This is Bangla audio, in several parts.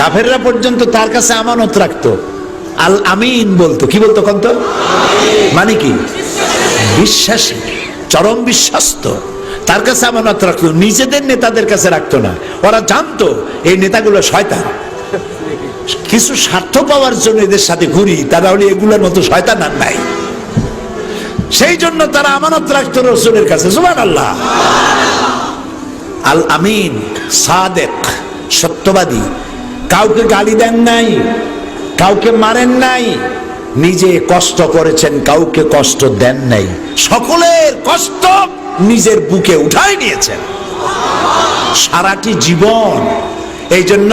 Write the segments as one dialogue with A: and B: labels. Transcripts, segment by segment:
A: কাফেররা পর্যন্ত তার কাছে আমানত রাখতো। আল আমিন বলতো। কি বলতো কন্ত? মানে কি? বিশ্বাসী চরম বিশ্বস্ত। তার কাছে আমানত রাখতো, নিজেদের নেতাদের কাছে রাখতো না। ওরা জানতো, এই নেতাগুলো শয়তান। কিছু স্বার্থ পাওয়ার জন্য এদের সাথে ঘুরি, তারা হলে এগুলোর মতো শয়তান আর নাই। সেই জন্য তারা আমানত রাখতো রসুলের কাছে। সুমান আল্লাহ আল আমিন, সাদেক, সত্যবাদী। কাউকে গালি দেন নাই, কাউকে মারেন নাই, নিজে কষ্ট করেছেন, কাউকে কষ্ট দেন নাই। সকলের কষ্ট নিজের বুকে উঠাই নিয়েছেন। সারাটি জীবন এই জন্য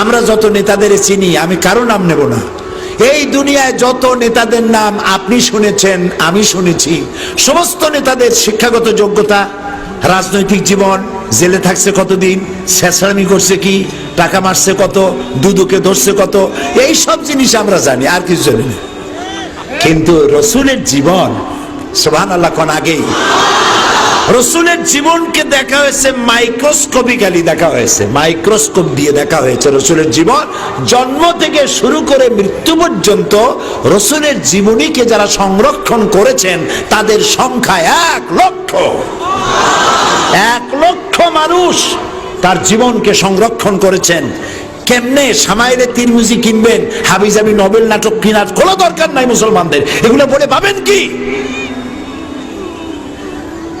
A: আমরা যত নেতাদের চিনি, আমি কারও নাম নেব না। এই দুনিয়ায় যত নেতাদের নাম আপনি শুনেছেন, আমি শুনেছি। সমস্ত নেতাদের শিক্ষাগত যোগ্যতা, রাজনৈতিক জীবন, জেলে থাকছে কতদিন, শেষরামি করছে কি টাকা মারছে কত, দুদুকে ধরছে কত এই সব জিনিস আমরা জানি, আর কিছু জানি না। কিন্তু রসুলের জীবন সোহান আল্লাহ কোন আগেই। রসুলের জীবনকে দেখা হয়েছে মাইক্রোস্কোপিক্যালি দেখা হয়েছে, মাইক্রোস্কোপ দিয়ে দেখা হয়েছে রসুলের জীবন। জন্ম থেকে শুরু করে মৃত্যু পর্যন্ত রসুলের জীবনীকে যারা সংরক্ষণ করেছেন, তাদের সংখ্যা এক লক্ষ। এক লক্ষ মানুষ তার জীবনকে সংরক্ষণ করেছেন। কেমনে সামাইলে তিরমিজি কিনবেন? হাবিজাবি নবেল নাটক কিনার কোনো দরকার নাই মুসলমানদের। এগুলো বলে পাবেন কি?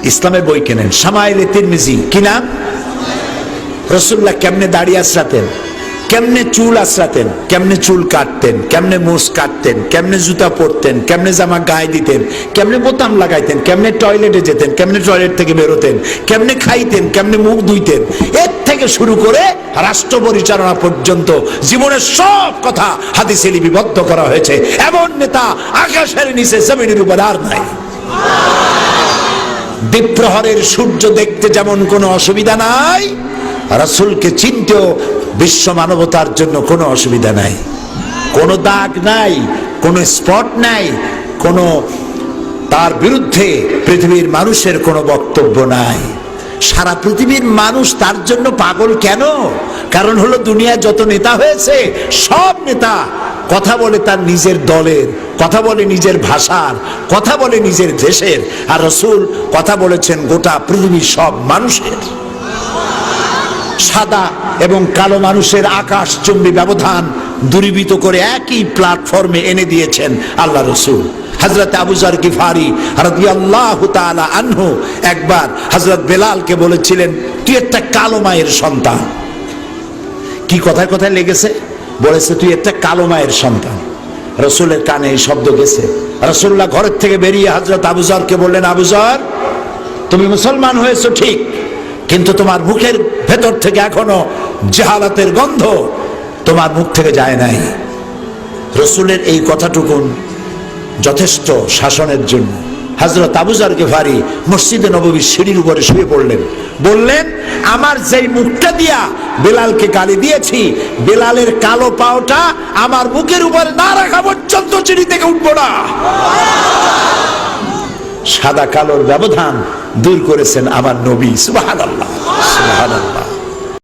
A: ইসলামের বই কেনেন। সামাইলে তিরমিজি কি নাম রসুল্লাহ কেমনে দাঁড়িয়ে আশ্রাতেন কেমনে চুল আশ্রাতেন কেমনে চুল কাটতেন, কেমনে মোষ কাটতেন, কেমনে জুতা পরতেন, কেমনে জামা গায়ে দিতেন, কেমনে বোতাম লাগাইতেন, কেমনে টয়লেটে যেতেন, কেমনে টয়লেট থেকে বেরোতেন, কেমনে খাইতেন, কেমনে মুখ ধুইতেন, এর থেকে শুরু করে রাষ্ট্র পরিচালনা পর্যন্ত জীবনের সব কথা হাদিসে লিপিবদ্ধ করা হয়েছে। এমন নেতা আকাশের নিচে জমিনের উপর আর নাই। দ্বীপ্রহরের সূর্য দেখতে যেমন কোনো অসুবিধা নাই, রাসূলকে চিনতেও বিশ্ব মানবতার জন্য কোনো অসুবিধা নাই। কোনো দাগ নাই, কোনো স্পট নাই, কোনো তার বিরুদ্ধে পৃথিবীর মানুষের কোনো বক্তব্য নাই। সারা পৃথিবীর মানুষ তার জন্য পাগল কেন? কারণ হলো দুনিয়ায় যত নেতা হয়েছে, সব নেতা কথা বলে তার নিজের দলের, কথা বলে নিজের ভাষার, কথা বলে নিজের দেশের, আর রসুল কথা বলেছেন গোটা পৃথিবীর সব মানুষের। সাদা এবং কালো মানুষের আকাশ চুম্বী ব্যবধান দূরীভূত করে একই প্ল্যাটফর্মে এনে দিয়েছেন আল্লাহ রসুল। হজরত আবুজার গিফারি রাদিয়াল্লাহু তাআলা আনহু একবার হজরত বেলালকে বলেছিলেন, তুই একটা কালো মায়ের সন্তান। কি কথায় কথায় লেগেছে? বলেছে, তুই একটা কালো মায়ের সন্তান। রসুলের কানে এই শব্দ গেছে। রসুল্লাহ ঘরের থেকে বেরিয়ে হজরত আবুজরকে বললেন আবুজর তুমি মুসলমান হয়েছো ঠিক, কিন্তু তোমার মুখের ভেতর থেকে এখনও জাহালাতের গন্ধ তোমার মুখ থেকে যায় নাই। রসুলের এই কথাটুকুন যথেষ্ট শাসনের জন্য। হাজরত আবুজার গেফারি মসজিদে নবীর সিঁড়ির উপরে শুয়ে পড়লেন। বললেন, আমার যেই মুখটা দিয়া বেলালকে গালি দিয়েছি, বেলালের কালো পাওটা আমার মুখের উপরে না রাখা পর্যন্ত চিড়ি থেকে উঠবো না। সাদা কালোর ব্যবধান দূর করেছেন আমার নবী সুবাহ আল্লাহ